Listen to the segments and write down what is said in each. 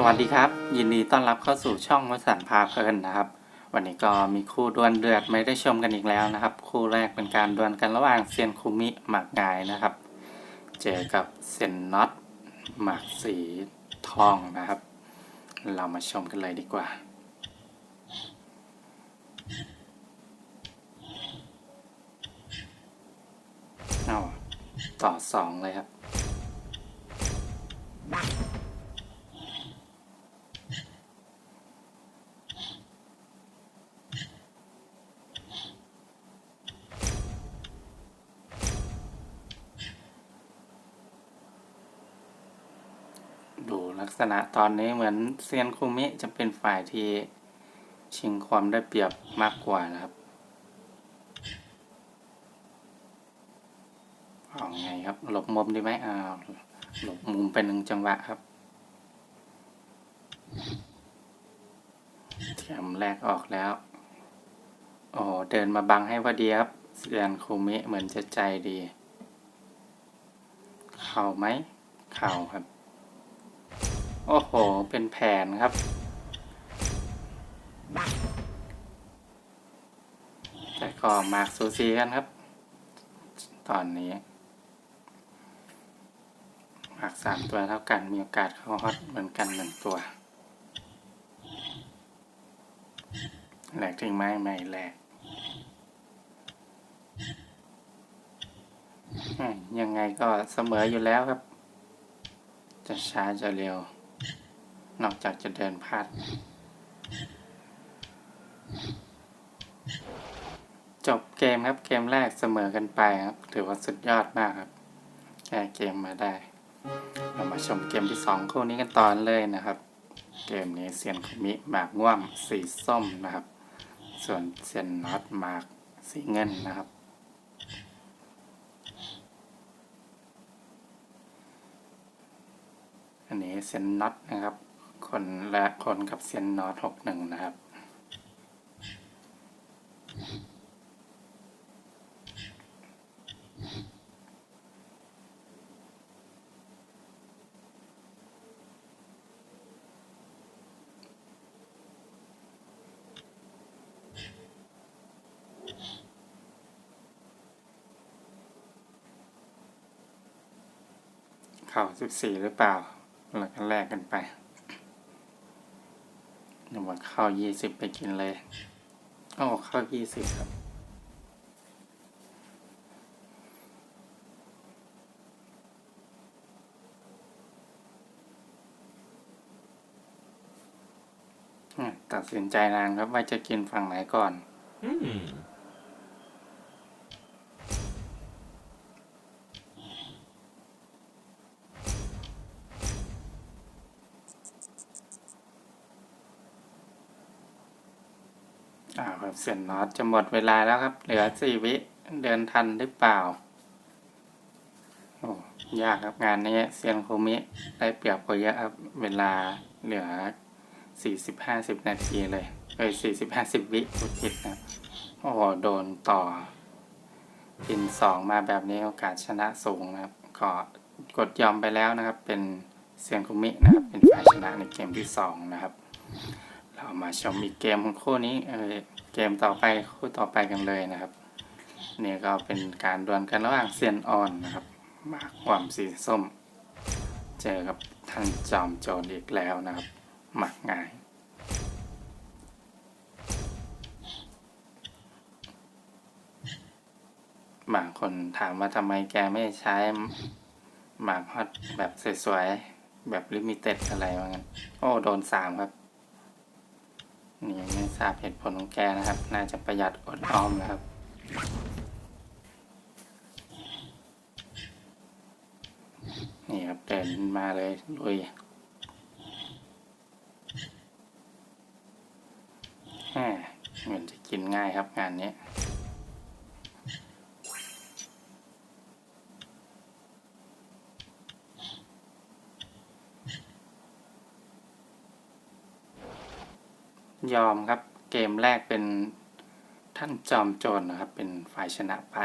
สวัสดีครับ ยินดีต้อนรับเข้าสู่ช่องวสันพาเพลินนะครับ วันนี้ก็มีคู่ดวลเดือดไม่ได้ชมกันอีกแล้วนะครับ คู่แรกเป็นการดวลกันระหว่างเซียนคูมิหมากงายนะครับ เจอกับเซียนน็อตหมากสีทองนะครับ เรามาชมกันเลยดีกว่าเอาต่อสองเลยครับ ดูลั กษณะตอนนี้เหมือนเซียนคุมิจะเป็นฝ่ายที่ชิงความได้เปรียบมากกว่านะครับเอาไงครับ หลบมุมดีไหมอ้าวหลบมุมเป็นหนึ่งจังหวะครับเทียมแรกออกแล้วโอ้เดินมาบังให้พอดีครับเซียนคุมิเหมือนจะใจดี เข่าไหม เข่าครับ โอ้โห เป็นแผนครับ แต่ก็มากสูสีกันครับ ตอนนี้มากสามตัวเท่ากันมีโอกาสเข้าฮอตเหมือนกันหนึ่งตัว แหลกทิ้งไม้ไม่แหลก ยังไงก็เสมออยู่แล้วครับ จะช้าจะเร็ว นอกจากจะเดินพลาด จบเกมครับเกมแรกเสมอกันไปครับ ถือว่าสุดยอดมากครับ แก้เกมมาได้ เรามาชมเกมที่สองคู่นี้กันตอนเลยนะครับ เกมนี้เซียนคุมิหมากง่วมสีส้มนะครับ ส่วนเซียนน็อตหมากสีเงินนะครับอันนี้เซียนน็อตนะครับ คนละคนกับเซียนนอตหกหนึ่งนะครับ เข่าสิบสี่หรือเปล่าเรากันแลกกันไป เดี๋ยวว่าข้าวยี่สิบไปกินเลยโอ้ข้าวยี่สิบครับตัดสินใจนานครับว่าจะกินฝั่งไหนก่อน อืม อ่าครับเสียนน็อตจะหมดเวลาแล้วครับ เหลือสี่วิเดินทันหรือเปล่า โอ้ยากครับงานนี้เซียนโคมิได้เปรียบกว่าเยอะครับ เวลาเหลือสี่สิบห้าสิบนาทีเลยเอ้ยสี่สิบห้าสิบวิพูดผิดนะโอ้โหโดนต่อพินสองมาแบบนี้โอกาสชนะสูงนะครับ ก็กดยอมไปแล้วนะครับ เป็นเซียนโคมินะครับ เป็นฝ่ายชนะในเกมที่สองนะครับ เรามาชมอีกเกมของคู่นี้เกมต่อไปคู่ต่อไปกันเลยนะครับนี่ก็เป็นการดวลกันระหว่างเซียนออนนะครับหมากความสีส้ม เจอกับท่านจอมโจรอีกแล้วนะครับหมักง่ายบางคนถามว่าทำไมแกไม่ใช้หมากฮอตแบบสวยๆ แบบลิมิเต็ดอะไรวะงั้น โอ้ โดนสามครับ นี่ไม่ทราบเหตุผลของแกนะครับ น่าจะประหยัดอดออมนะครับนี่ครับเดินมาเลยลุยแหมเหมือนจะกินง่ายครับงานนี้ ยอมครับเกมแรกเป็นท่านจอมโจรนะครับ เป็นฝ่ายชนะไป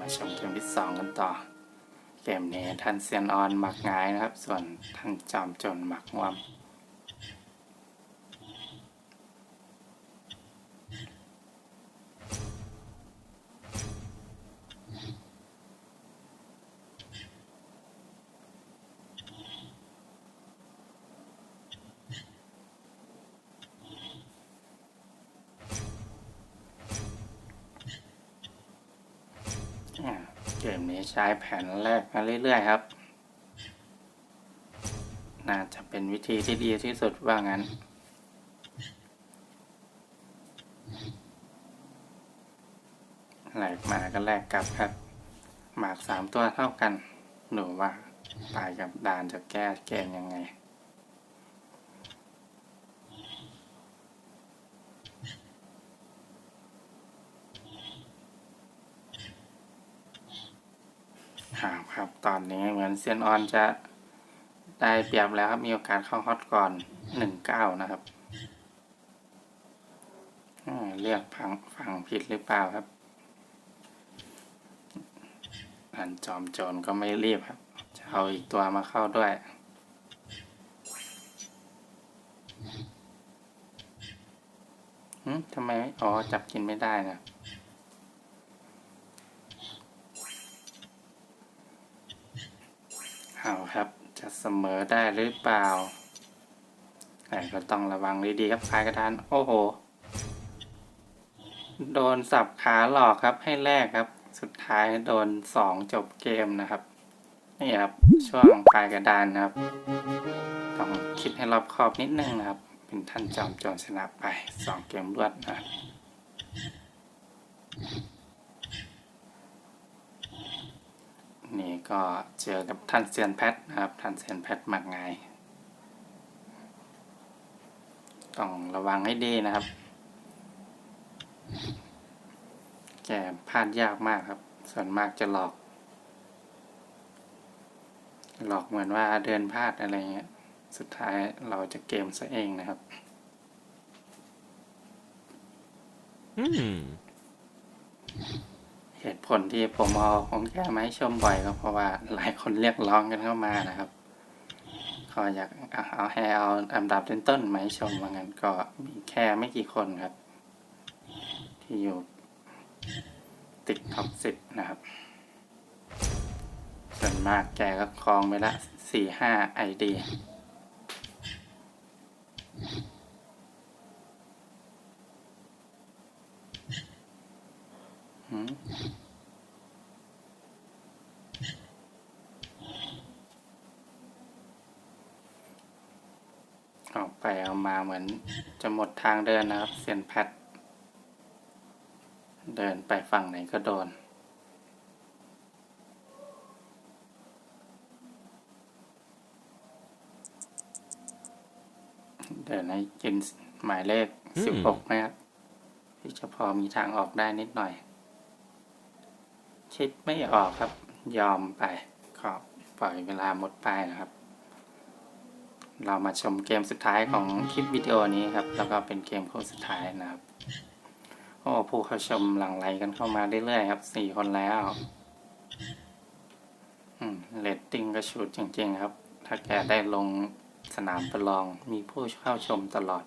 มาชมเกมที่สองกันต่อ เกมนี้ท่านเซียนออนหมักงายนะครับ ส่วนท่านจอมโจรหมักงวม อ่า เกมนี้ใช้แผนแรกมาเรื่อยๆครับ น่าจะเป็นวิธีที่ดีที่สุดว่างั้น แหลกมาก็แลกกลับครับ หมากสามตัวเท่ากัน หนูว่าปลายกับดานจะแก้เกมยังไง ครับ ตอนนี้เหมือนเซียนออนจะได้เปรียบแล้วครับ มีโอกาสเข้าฮอตก่อนหนึ่งเก้านะครับเรียกฟังฟังผิดหรือเปล่าครับ อันจอมโจรก็ไม่รีบครับ จะเอาอีกตัวมาเข้าด้วย หืมทำไม อ๋อ จับกินไม่ได้นะ เอาครับ จะเสมอได้หรือเปล่าแต่ก็ต้องระวังดีๆครับพายกระดาน โอ้โห โดนสับขาหลอกครับให้แรกครับ สุดท้ายโดนสองจบเกมนะครับ นี่ครับช่วงปลายกระดานนะครับ ต้องคิดให้รอบคอบนิดนึงนะครับ เป็นท่านจอมโจรชนะไปสองเกมรวดนะครับ นี่ก็เจอกับท่านเซียนแพทนะครับ ท่านเซียนแพทมักง่าย ต้องระวังให้ดีนะครับ แกพลาดยากมากครับ ส่วนมากจะหลอก หลอกเหมือนว่าเดินพลาดอะไรเงี้ย สุดท้ายเราจะเกมซะเองนะครับ Hmm. เหตุผลที่ผมเอาของแกมาให้ชมบ่อยก็เพราะว่าหลายคนเรียกร้องกันเข้ามานะครับก็อยากเอาให้เอาอันดับต้นๆมาให้ชมว่างั้นก็มีแค่ไม่กี่คนครับ ที่อยู่ติดท็อปสิบนะครับ ส่วนมากแกก็ครองไปละสี่ห้าไอดีหื ไปเอามาเหมือนจะหมดทางเดินนะครับเซียนแพท เดินไปฝั่งไหนก็โดน เดินให้กินหมายเลขอืมสิบหกนะครับที่จะพอมีทางออกได้นิดหน่อย คิดไม่ออกครับ ยอมไปขอปล่อยเวลาหมดไปนะครับ เรามาชมเกมสุดท้ายของคลิปวิดีโอนี้ครับ แล้วก็เป็นเกมคู่สุดท้ายนะครับ โอ้ผู้เข้าชมหลั่งไหลกันเข้ามาเรื่อยๆครับสี่คนแล้วอืมเรตติ้งก็ชูดจริง ๆ ครับ ถ้าแกได้ลงสนามประลองมีผู้เข้าชมตลอด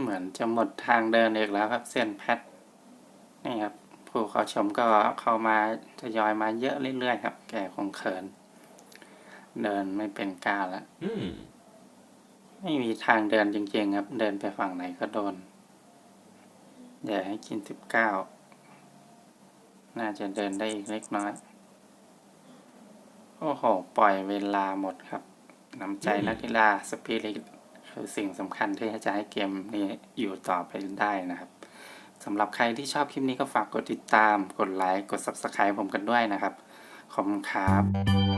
เหมือนจะหมดทางเดินอีกแล้วครับ เส้นแพทนี่ครับ ผู้เข้าชมก็เข้ามาทยอยมาเยอะเรื่อยๆครับ แกคงเขิน เดินไม่เป็นก้าวแล้ว Hmm. ไม่มีทางเดินจริงๆครับ เดินไปฝั่งไหนก็โดนอย่าให้กินสิบเก้าน่าจะเดินได้อีกเล็กน้อย โอ้โห ปล่อยเวลาหมดครับ น้ำใจอืมนักกีฬาสปิริต คือสิ่งสำคัญที่จะให้เกมนี้อยู่ต่อไปได้นะครับสำหรับใครที่ชอบคลิปนี้ก็ฝากกดติดตาม กดไลค์ กด Subscribe ผมกันด้วยนะครับ ขอบคุณครับ